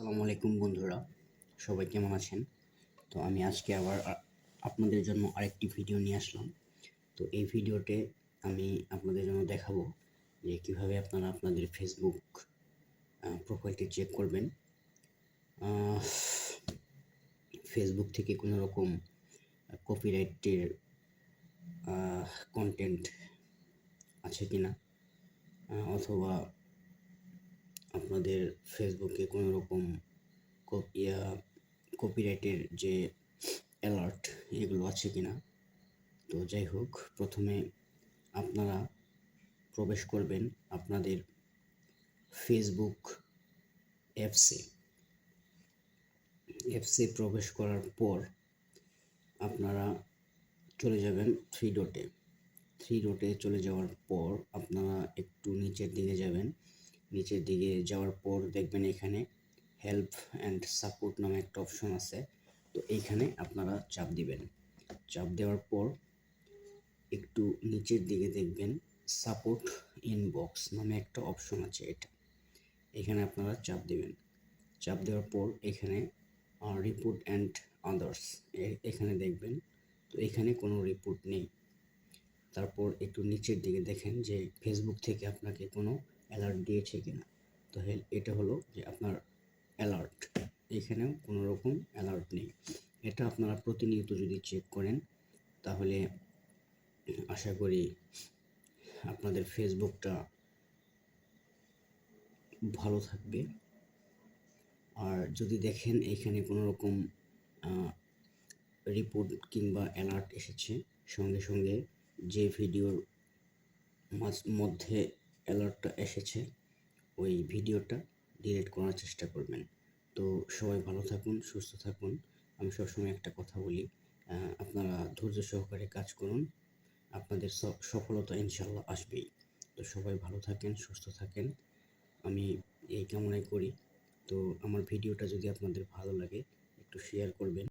আসসালামু আলাইকুম বন্ধুরা সবাই কেমন আছেন? তো আমি আজকে আবার আপনাদের জন্য আরেকটি ভিডিও নিয়ে আসলাম। তো এই ভিডিওতে আমি আপনাদের জন্য দেখাবো যে কীভাবে আপনারা আপনাদের ফেসবুক প্রোফাইলটি চেক করবেন। ফেসবুক থেকে কোনো রকম কপিরাইটের কন্টেন্ট আছে কিনা আহ, অথবা আপনাদের ফেসবুকে কোনো রকম ইয়া কপিরাইটের যে অ্যালার্ট এগুলো আছে কি না তো যাই হোক, প্রথমে আপনারা প্রবেশ করবেন আপনাদের ফেসবুক অ্যাপসে। অ্যাপসে প্রবেশ করার পর আপনারা চলে যাবেন থ্রি ডটে থ্রি ডটে চলে যাওয়ার পর আপনারা একটু নিচের দিকে যাবেন। নিচের দিকে যাওয়ার পর দেখবেন এখানে হেল্প অ্যান্ড সাপোর্ট নামে একটা অপশন আছে। তো এইখানে আপনারা চাপ দিবেন। চাপ দেওয়ার পর একটু নিচের দিকে দেখবেন সাপোর্ট ইনবক্স নামে একটা অপশন আছে এটা। এখানে আপনারা চাপ দিবেন। চাপ দেওয়ার পর এখানে রিপোর্ট অ্যান্ড আদার্স এখানে দেখবেন, তো এখানে কোনো রিপোর্ট নেই। তারপর একটু নিচের দিকে দেখেন যে ফেসবুক থেকে আপনাকে কোনো অ্যালার্ট দিয়েছে কিনা। তো এটা হলো যে আপনার অ্যালার্ট এখানেও কোনো রকম অ্যালার্ট নেই। এটা আপনারা প্রতিনিয়ত যদি চেক করেন, তাহলে আশা করি আপনাদের ফেসবুকটা ভালো থাকবে। আর যদি দেখেন এখানে কোনো রকম রিপোর্ট কিংবা অ্যালার্ট এসেছে, সঙ্গে সঙ্গে যে ভিডিওর মধ্যে অ্যালার্টটা এসেছে, ওই ভিডিওটা ডিলিট করার চেষ্টা করবেন। তো সবাই ভালো থাকুন, সুস্থ থাকুন। আমি সবসময় একটা কথা বলি আপনারা ধৈর্য সহকারে কাজ করুন, আপনাদের সফলতা ইনশাল্লাহ আসবেই। তো সবাই ভালো থাকেন, সুস্থ থাকেন। আমি এই কামনাই করি। তো আমার ভিডিওটা যদি আপনাদের ভালো লাগে, একটু শেয়ার করবেন।